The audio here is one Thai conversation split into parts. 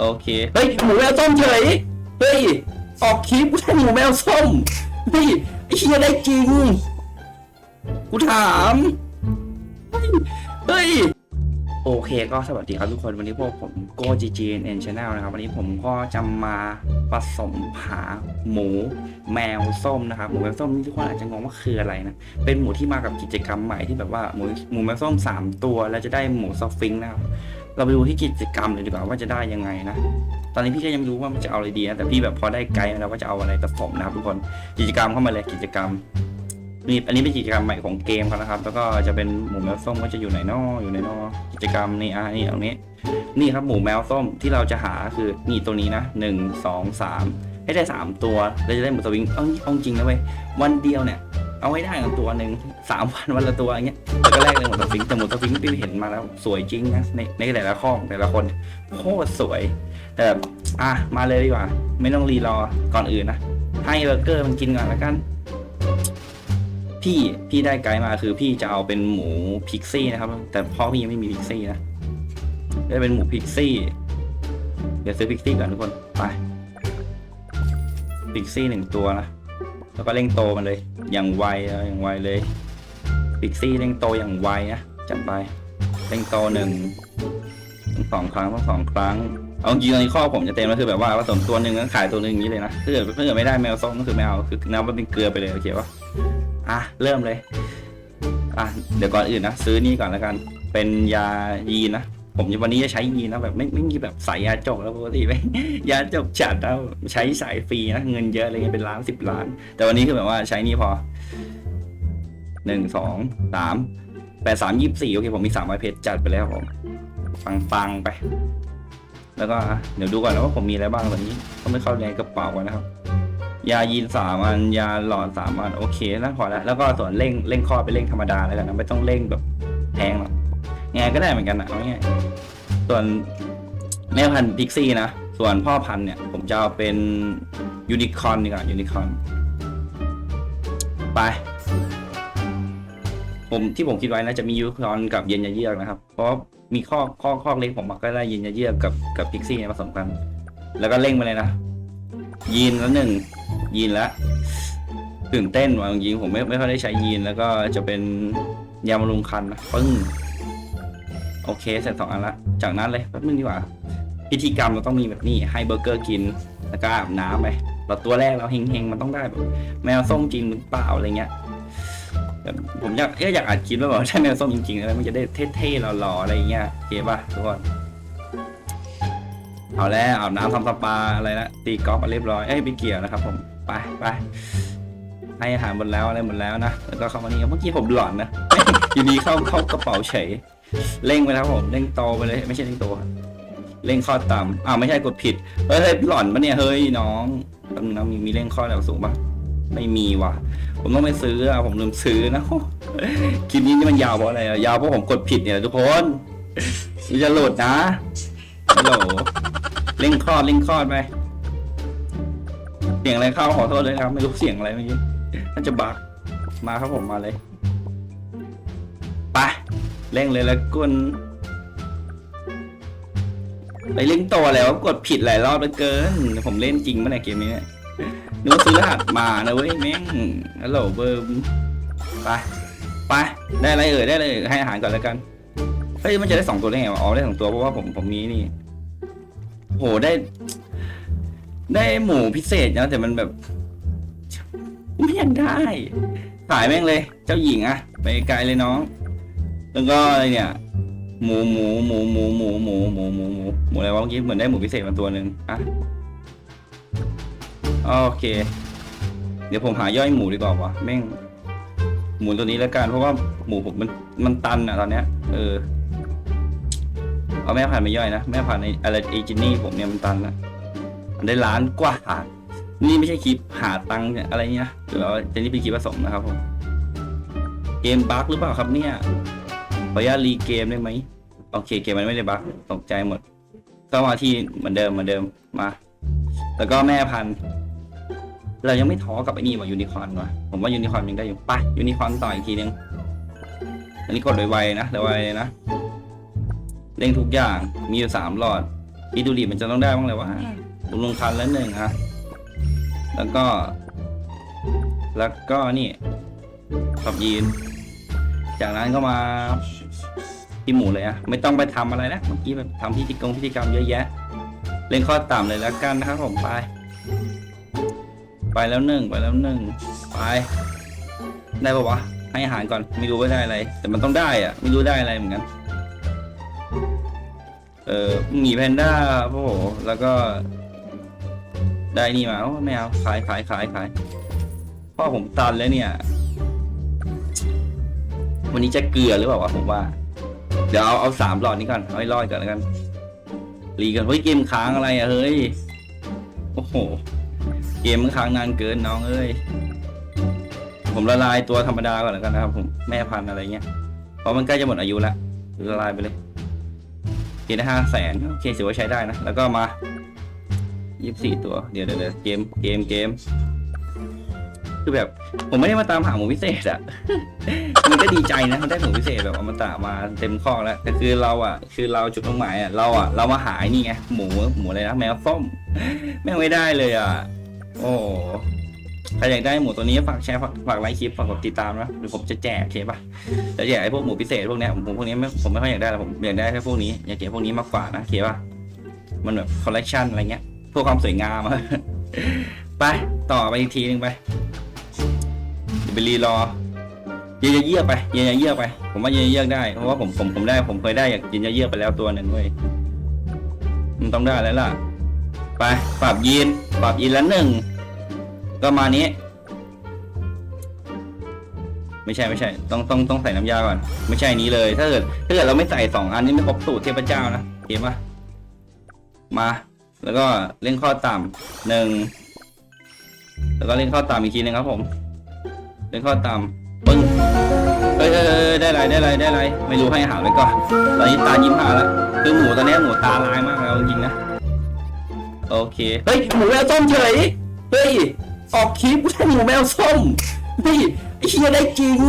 โอเค เฮ้ย หมูแมวส้มเฉย เฮ้ย ออกคลิปกูได้หมูแมวส้ม เฮ้ยไอ้เชียได้จริง กูถาม เฮ้ยเฮ้ยโอเคก็สวัสดีครับทุกคนวันนี้พวกผมโกจีจีเอ็นชาแนลนะครับ วันนี้ผมก็จะมาผสมหาหมูแมวส้มนะครับ หมูแมวส้มนี่ทุกคนอาจจะงงว่าคืออะไรนะ เป็นหมูที่มากับกิจกรรมใหม่ที่แบบว่าหมูหมูแมวส้มสามตัว แล้วจะได้หมูซอฟฟิงนะครับ เราไปดูที่กิจกรรมเลยดีกว่าว่าจะได้ยังไงนะ ตอนนี้พี่ก็ยังไม่รู้ว่ามันจะเอาอะไรดีนะแต่พี่แบบพอได้ไกด์แล้วว่าจะเอาอะไรผสมนะครับทุกคนกิจกรรมเข้ามาเลยกิจกรรมนี่อันนี้เป็นกิจกรรมใหม่ของเกมเขานะครับ แล้วก็จะเป็นหมูแมวส้มก็จะอยู่ไหนนออยู่ในนอกิจกรรมนี่อะนี่ตรงนี้ นี่ครับหมูแมวส้มที่เราจะหาคือนี่ตัวนี้นะหนึ่งสองสามให้ได้สามตัวเราจะได้หมูสวิงอาเอาจริงนะเว้ยวันเดียวเนี่ย เอาให้ได้กันตัวหนึ่งสามวันวันละตัวอย่างเงี้ยแล้วก็แรกเลยหมูสวิงแต่หมูสวิงพี่เห็นมาแล้วสวยจริงนะในในแต่ละข้องแต่ละคนโคตรสวย แต่อะมาเลยดีกว่า ไม่ต้องรีรอก่อนอื่นนะให้เบอร์เกอร์มันกินก่อนแล้วกัน พี่พี่ได้ไกด์มาคือพี่จะเอาเป็นหมูพิกซี่นะครับ แต่พ่อพี่ยังไม่มีพิกซี่นะได้เป็นหมูพิกซี่ เดี๋ยวซื้อพิกซี่ก่อนทุกคนไปพิกซี่หนึ่งตัวนะ แล้วก็เร่งโตมันเลย อย่างไวอย่างไวเลยพิกซี่เร่งโตอย่างไวนะจัดไปเร่งโตหนึ่งต้องสองครั้งต้องสองครั้งเอาจริงตอนนี้ข้อผมจะเต็มแล้วคือแบบว่าผสมตัวหนึ่งแล้วขายตัวหนึ่งอย่างนี้เลยนะถ้าเกิดถ้าเกิดไม่ได้แมวส้มก็คือไม่เอาคือนับว่าเป็นเกลือไปเลยโอเคปะอะเริ่มเลยอะเดี๋ยวก่อนอื่นนะซื้อนี่ก่อนแล้วกัน เป็นยายีนนะ ผมวันนี้จะใช้ยีนนะแบบไม่ไม่มีแบบสายยาจกแล้วปกติไม่ยาจกจัดแล้วใช้สายฟรีนะเงินเยอะอะไรเงี้ยเป็นล้านสิบล้าน แต่วันนี้คือแบบว่าใช้นี่พอหนึ่งสองสามแปดสามยี่สี่โอเคผมมีสามร้อยเพจจัดไปแล้วผมฟังฟังไป แล้วก็เดี๋ยวดูก่อนนะว่าผมมีอะไรบ้างตอนนี้ต้องไม่เข้าในกระเป๋าก่อนนะครับ ยายีนสามอันยาหลอดสามอันโอเคนะพอแล้วแล้วก็ส่วนเร่งเร่งข้อไปเร่งธรรมดาแล้วกันนะไม่ต้องเร่งแบบแพงหรอก ยังไงก็ได้เหมือนกันนะเอาง่ายๆส่วนแม่พันธุ์พิกซี่นะ ส่วนพ่อพันธุ์เนี่ย ผมจะเอาเป็นยูนิคอนดีกว่ายูนิคอนไป ผมที่ผมคิดไว้นะจะมียูนิคอนกับเย็นยาเยือกนะครับ เพราะมีข้อข้อข้อเล็กผมก็ได้เย็นยาเยือกกับกับพิกซี่ผสมกัน แล้วก็เร่งไปเลยนะยีนแล้วหนึ่งยีนแล้วตื่นเต้นว่ะจริงผมไม่ไม่ค่อยได้ใช้ยีนแล้วก็จะเป็นยาบำรุงคันนะปึ้ง อเคเสร็จสองอันละ จากนั้นเลยแป๊บนึงดีกว่า พิธีกรรมเราต้องมีแบบนี้ให้เบอร์เกอร์กิน แล้วก็อาบน้ำไปเราตัวแรกเราเฮงๆมันต้องได้แบบแมวส้มจริงหรือเปล่าอะไรเงี้ยผมอยากอยากอัดคลิปแล้วบอกใช่แมวส้มจริงๆแล้วมันจะได้เท่ๆหล่อๆอะไรเงี้ยโอเคป่ะทุกคนเอาแล้วอาบน้ำทำสปาอะไรละตีกอล์ฟมาเรียบร้อยเอ้ยไปเกี่ยวนะครับผมไปไปให้อาหารหมดแล้วอะไรหมดแล้วนะแล้วก็เข้ามานี่เมื่อกี้ผมหลอนนะอยู่ดีเข้าเข้ากระเป๋าเฉย เร่งไปแล้วผมเร่งโตไปเลย ไม่ใช่เร่งโตครับเร่งข้อต่ำอ้าวไม่ใช่กดผิดเฮ้ยหล่อนปะเนี่ยเฮ้ยน้องแป๊บนึงนะมีมีเร่งข้อแบบสูงปะไม่มีว่ะ ผมต้องไปซื้ออะผมลืมซื้อนะคลิปนี้นี่มันยาวเพราะอะไรอะยาวเพราะผมกดผิดเนี่ยทุกคนมันจะโหลดนะโหลเร่งคลอดเร่งคลอดไปเสียงอะไรเข้าขอโทษเลยครับ ไม่รู้เสียงอะไรเมื่อกี้น่าจะบักมาครับผมมาเลย เร่งเลยแล้วกุนไปเร่งตัวแล้วกดผิดหลายรอบเหลือเกิน ผมเล่นจริงเมื่อไหร่เกมนี้เนี่ยนึกว่าซื้อรหัสมานะเว้ยแม่งฮัลโหลเบิร์มไปไปได้อะไรเอ่ยได้อะไรเอ่ยให้อาหารก่อนแล้วกันเฮ้ยมันจะได้สองตัวได้ไงวะอ๋อได้สองตัวเพราะว่าผมผมมีนี่โหได้ ได้หมูพิเศษนะแต่มันแบบไม่อยากได้ขายแม่งเลย เจ้าหญิงอะไปไกลเลยน้อง แล้วก็อะไรเนี่ยหมูหมูหมูหมูหมูหมูหมูหมูหมูหมูอะไรวะเมื่อกี้เหมือนได้หมูพิเศษมาตัวหนึ่งอะโอเค เดี๋ยวผมหาย่อยหมูดีกว่าวะแม่งหมูตัวนี้แล้วกันเพราะว่าหมูผมมันมันตันอะตอนเนี้ยเออเอาแม่พันไม่ย่อยนะแม่พันในอะไรเอจินี่ผมเนี่ยมันตันนะมันได้ล้านกว่า นี่ไม่ใช่คลิปหาตังค์เนี่ยอะไรเงี้ยหรือว่าจะนี่เป็นคลิปผสมนะครับผมเกมบั๊กหรือเปล่าครับเนี่ย ขออนุญาตรีเกมได้ไหมโอเคเกมมันไม่ได้บั๊กตกใจหมดก็มาที่เหมือนเดิมเหมือนเดิมมา แล้วก็แม่พันธุ์เรายังไม่ท้อกับไอ้นี่ว่ะยูนิคอร์นว่ะผมว่ายูนิคอร์นยังได้อยู่ไปยูนิคอร์นต่ออีกทีนึงอันนี้กดไวๆนะไวๆเลยนะเร่งทุกอย่างมีอยู่สามหลอดอีดูดิมันจะต้องได้บ้างเลยว่าลุงลงคันแล้วหนึ่งอะแล้วก็ แล้วก็นี่ขับยีน จากนั้นก็มา ที่หมูเลยอะไม่ต้องไปทำอะไรนะเมื่อกี้แบบทำพิธีกรรมพิธีกรรมเยอะแยะ เล่นข้อต่ำเลยแล้วกันนะครับผมไป ไปแล้วหนึ่งไปแล้วหนึ่งไป ได้ปะวะให้อาหารก่อนไม่รู้ว่าได้อะไร แต่มันต้องได้อะไม่รู้ได้อะไรเหมือนกันเออหมีแพนด้าโอ้โหแล้วก็ ได้นี่มาโอ้ไม่เอาขายขายขายขายพ่อผมตันแล้วเนี่ย วันนี้จะเกลือหรือเปล่าวะผมว่า เดี๋ยวเอาเอาสามหลอดนี้ก่อนเอาให้รอดก่อนแล้วกันรีกันเฮ้ยเกมค้างอะไรอะเฮ้ยโอ้โหเกมมันค้างนานเกินน้องเอ้ยผมละลายตัวธรรมดาก่อนแล้วกันนะครับผมแม่พันธุ์อะไรเงี้ยเพราะมันใกล้จะหมดอายุล้วละลายไปเลยเกมได้ห้าแสนโอเคถือว่าใช้ได้นะแล้วก็มายี่สิบสี่ตัวเดี๋ยวเดี๋ยวเกมเกมเกม คือแบบ ผมไม่ได้มาตามหาหมูพิเศษอะมันก็ดีใจนะมันได้หมูพิเศษแบบอมตะมาเต็มข้อแล้วแต่คือเราอะคือเราจุดมุ่งหมายอะเราอะเรามาหาไอ้นี่ไงหมูหมูอะไรนะแมวส้มแม่งไม่ได้เลยอะโอ้ใครอยากได้หมูตัวนี้ฝากแชร์ฝากฝากไลค์คลิปฝากกดติดตามนะเดี๋ยวผมจะแจกเคปะแต่แจกไอ้พวกหมูพิเศษพวกเนี้ยผมพวกนี้ไม่ผมไม่ค่อยอยากได้หรอกผมอยากได้แค่พวกนี้อยากเก็บพวกนี้มากกว่านะเคปะมันแบบคอลเลกชันอะไรเงี้ยพื่อความสวยงามอะไปต่อไปอีกทีหนึงไป เดี๋ยวไปรีรอเยนเยือกไปเยนเยือกไป ผมว่าเยนเยือกได้เพราะว่าผมผมผมได้ผมเคยได้อย่างเยนเยือกไปแล้วตัวหนึ่งเว้ยมันต้องได้แล้วล่ะ ไปปรับยีนปรับยีนแล้วหนึ่งก็มานี้ ไม่ใช่ไม่ใช่ ต้องต้องต้องใส่น้ำยาก่อน ไม่ใช่นี้เลย ถ้าเกิดถ้าเกิดเราไม่ใส่สองอันนี้ไม่ครบสูตรเทพเจ้านะเห็นปะมา แล้วก็เล่นข้อต่ำหนึ่งแล้วก็เล่นข้อต่ำอีกทีหนึงครับผม เล่นข้อต่ำปึ้งเอ้ยเอ้ยเอ้ยได้ไรได้ไรได้ไรไม่รู้ให้หารไว้ก่อนตอนนี้ตายิ้มหาแล้วคือหมูตอนนี้หมูตาลายมากแล้วจริงๆนะโอเคเฮ้ยหมูแมวส้มเฉยเฮ้ยออกคลิปกูได้หมูแมวส้มเฮ้ยไอ้เชียได้จริง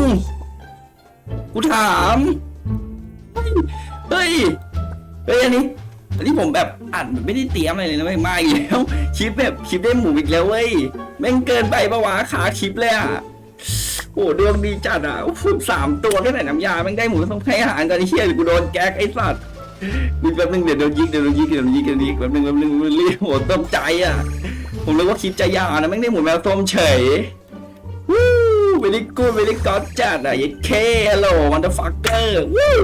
กูถามเฮ้ยเฮ้ยอันนี้อันนี้ผมแบบอัดแบบไม่ได้เตรียมอะไรเลยนะไม่มาอีกแล้วคลิปแบบคลิปได้หมูอีกแล้วเว้ยแม่งเกินไปปะวะขาคลิปเลยอะ โอ้ดวงดีจัดอะโอ้โหสามตัวแค่ไหนน้ำยาแม่งได้หมูต้องให้อาหารกันไอ้เหี้ยหรือกูโดนแก๊กไอ้สัตว์มีแป๊บนึงเดี๋ยวโดนยิงเดี๋ยวโดนยิงเดี๋ยวโดนยิงเดี๋ยวโดนยิงแป๊บนึงแป๊บนึงรีบโหตกใจอะ ผมเลยว่าคลิปจะยาวนะแม่งได้หมูแมวส้มเฉยวู้เวลิกูเวลิกอดจัดอะยัดเคฮัลโหลวันเดอร์ฟักเกอร์วู้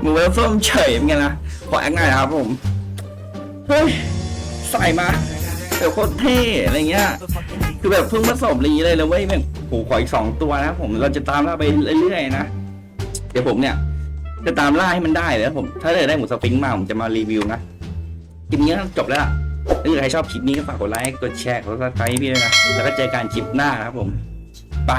หมูแมวส้มเฉยเป็นไงนะขอแอคง่ายครับผมเฮ้ยใส่มา เดี๋ยวโคตรเท่อะไรเงี้ยคือแบบเพิ่งผสมรีเลยเลยเว้ยแม่งโหขออีกสองตัวนะผมเราจะตามล่าไปเรื่อยๆนะเดี๋ยวผมเนี่ย จะตามล่าให้มันได้เลยนะผมถ้าเกิดได้หมูสปริงมาผมจะมารีวิวนะคลิปนี้จบแล้วล่ะถ้าใครชอบคลิปนี้ก็ฝากกดไลค์กดแชร์กดซับสไครต์พี่ด้วยนะแล้วก็เจอกันคลิปหน้าครับผมไป